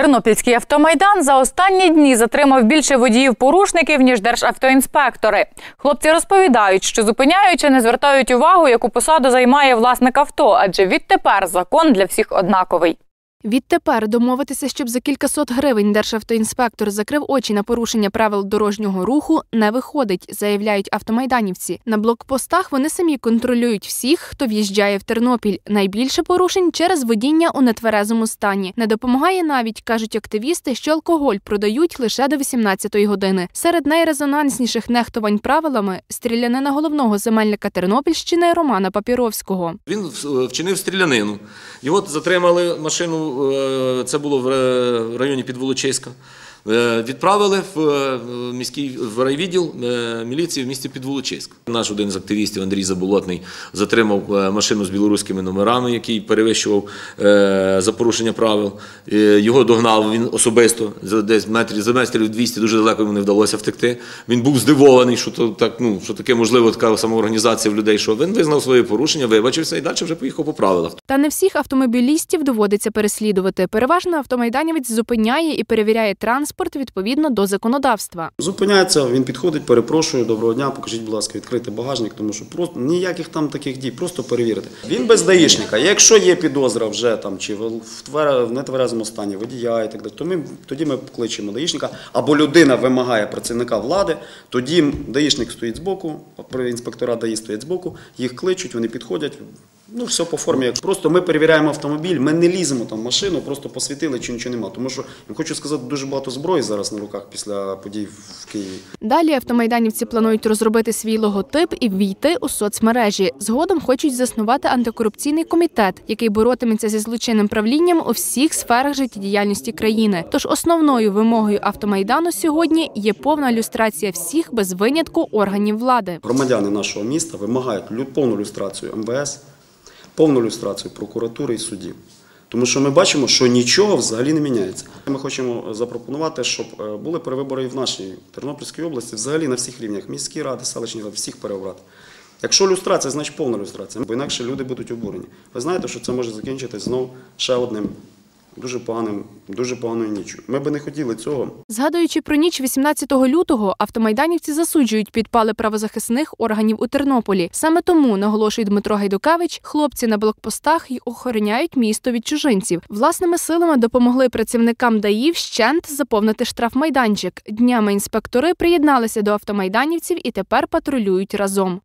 Тернопільський автомайдан за останні дні затримав більше водіїв-порушників, ніж державтоінспектори. Хлопці розповідають, що зупиняючи, не звертають увагу, яку посаду займає власник авто, адже відтепер закон для всіх однаковий. Відтепер домовитися, щоб за кількасот гривень державтоінспектор закрив очі на порушення правил дорожнього руху, не виходить, заявляють автомайданівці. На блокпостах вони самі контролюють всіх, хто в'їжджає в Тернопіль. Найбільше порушень через водіння у нетверезому стані. Не допомагає навіть, кажуть активісти, що алкоголь продають лише до 18-ї години. Серед найрезонансніших нехтувань правилами стрілянина головного земельника Тернопільщини Романа Папіровського. Він вчинив стрілянину. Його затримали машину, е, це було в районі Підволочиська. Е, Відправили в е, міський в райвідділ е, міліції в місті Підволочиськ. Наш один з активістів Андрій Заболотний затримав машину з білоруськими номерами, який перевищував за порушення правил. Його догнав він особисто за десь метрів за метрів 200, дуже далеко йому не вдалося втекти. Він був здивований, що то так, ну що таке можливо така самоорганізація в людей. Що він визнав своє порушення, вибачився і далі вже поїхав по правилах. Та не всіх автомобілістів доводиться переслідувати. Переважно автомайданівець зупиняє і перевіряє транспорт відповідно до законодавства. Зупиняється, він підходить, перепрошую, доброго дня, покажіть, будь ласка, відкрити багажник, тому що просто ніяких там таких дій, просто перевірити. Він без даїшника. Якщо є підозра вже там чи в нетверезому стані водія і так далі, то ми тоді ми кличемо даїшника, або людина вимагає працівника влади, тоді даїшник стоїть збоку, інспектора ДАІ стоять збоку, їх кличуть, вони підходять. Ну, все по формі. Як Просто ми перевіряємо автомобіль, ми не ліземо там в машину, просто посвітили чи нічого нема. Тому що я хочу сказати, дуже багато зброї зараз на руках після подій в Києві. Далі автомайданівці планують розробити свій логотип і ввійти у соцмережі. Згодом хочуть заснувати антикорупційний комітет, який боротиметься зі злочинним правлінням у всіх сферах життєдіяльності країни. Тож основною вимогою автомайдану сьогодні є повна люстрація всіх без винятку органів влади. Громадяни нашого міста вимагають повну люстрацію МВС, повну люстрацію прокуратури і судів. Тому що ми бачимо, що нічого взагалі не міняється. Ми хочемо запропонувати, щоб е, були перевибори і в нашій Тернопільській області, взагалі на всіх рівнях міські ради, селищні ради, всіх переобрати. Якщо люстрація, значить повна люстрація, бо інакше люди будуть обурені. Ви знаєте, що це може закінчитися знов ще одним дуже поганим, дуже поганою ніччю. Ми би не хотіли цього. Згадуючи про ніч 18 лютого, автомайданівці засуджують підпали правозахисних органів у Тернополі. Саме тому, наголошує Дмитро Гайдукевич, хлопці на блокпостах й охороняють місто від чужинців. Власними силами допомогли працівникам ДАІ вщент заповнити штрафмайданчик. Днями інспектори приєдналися до автомайданівців і тепер патрулюють разом.